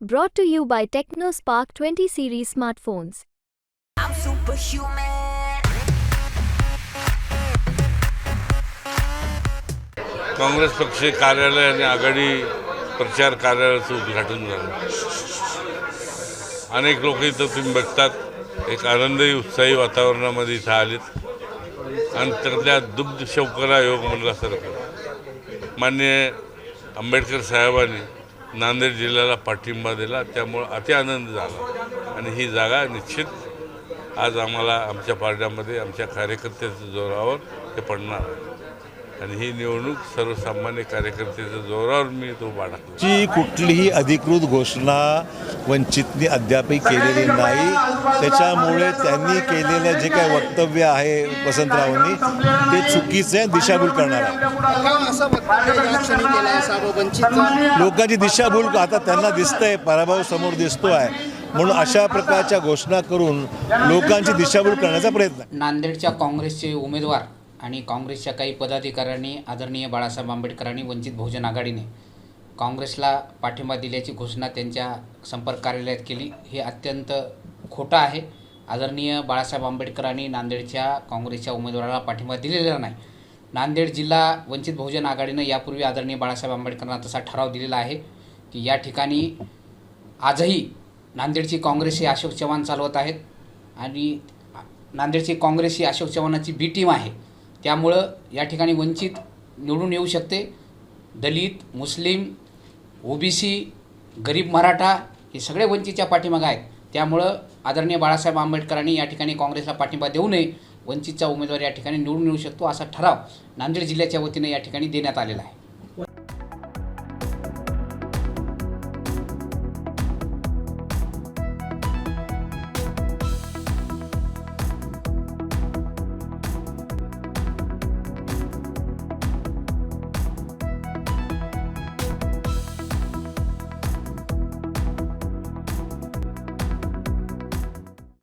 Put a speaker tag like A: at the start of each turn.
A: Brought to you by TechnoSpark 20 series smartphones.
B: I'm superhuman.
C: Congress पक्ष कार्यालय आणि आघाडी प्रचार कार्यालयाचं उद्घाटन झालं अनेक लोक इथं तुम्ही बघतात एक आनंदी उत्साही वातावरणामध्ये इथं आलेत आणि त्यातल्या दुग्ध शौकरा योग म्हणल्यासारखं मान्य आंबेडकर साहेबांनी नांदेड जिल्ह्याला पाठिंबा दिला त्यामुळं अति आनंद झाला. आणि ही जागा निश्चित आज आम्हाला आमच्या पार्ट्यामध्ये आमच्या कार्यकर्त्याच्या जोरावर ते पडणार आहे. आणि ही निवडणूक सर्वसामान्य कार्यकर्त्याच्या जोरावर मी तो बाळा
D: ची कुठलीही अधिकृत घोषणा वंचितनी अद्यापही केलेली नाही. त्याच्यामुळे त्यांनी केलेलं जे काही वक्तव्य आहे वसंतरावांनी ते चुकीचे आहे, दिशाभूल करणार आहे. लोकांची दिशाभूल आता त्यांना दिसतंय पराभव समोर दिसतो आहे म्हणून अशा प्रकारच्या घोषणा करून लोकांची दिशाभूल करण्याचा प्रयत्न.
E: नांदेडच्या काँग्रेसचे उमेदवार आणि काँग्रेसच्या काही पदाधिकाऱ्यांनी आदरणीय बाळासाहेब आंबेडकरांनी वंचित बहुजन आघाडीने काँग्रेसला पाठिंबा दिल्याची घोषणा त्यांच्या संपर्क कार्यालयात केली. हे अत्यंत खोटं आहे. आदरणीय बाळासाहेब आंबेडकरांनी नांदेडच्या काँग्रेसच्या उमेदवाराला पाठिंबा दिलेला नाही. नांदेड जिल्हा वंचित बहुजन आघाडीनं यापूर्वी आदरणीय बाळासाहेब आंबेडकरांना तसा ठराव दिलेला आहे की या ठिकाणी आजही नांदेडची काँग्रेस ही अशोक चव्हाण चालवत आहेत आणि नांदेडची काँग्रेस ही अशोक चव्हाणाची बी टीम आहे. त्यामुळं या ठिकाणी वंचित निवडून येऊ शकते. दलित मुस्लिम ओबीसी गरीब मराठा हे सगळे वंचितच्या पाठीमागं आहेत. त्यामुळं आदरणीय बाळासाहेब आंबेडकरांनी या ठिकाणी काँग्रेसला पाठिंबा देऊ नये वंचितचा उमेदवार या ठिकाणी निवडून येऊ शकतो असा ठराव नांदेड जिल्ह्याच्या वतीने या ठिकाणी देण्यात आलेला आहे.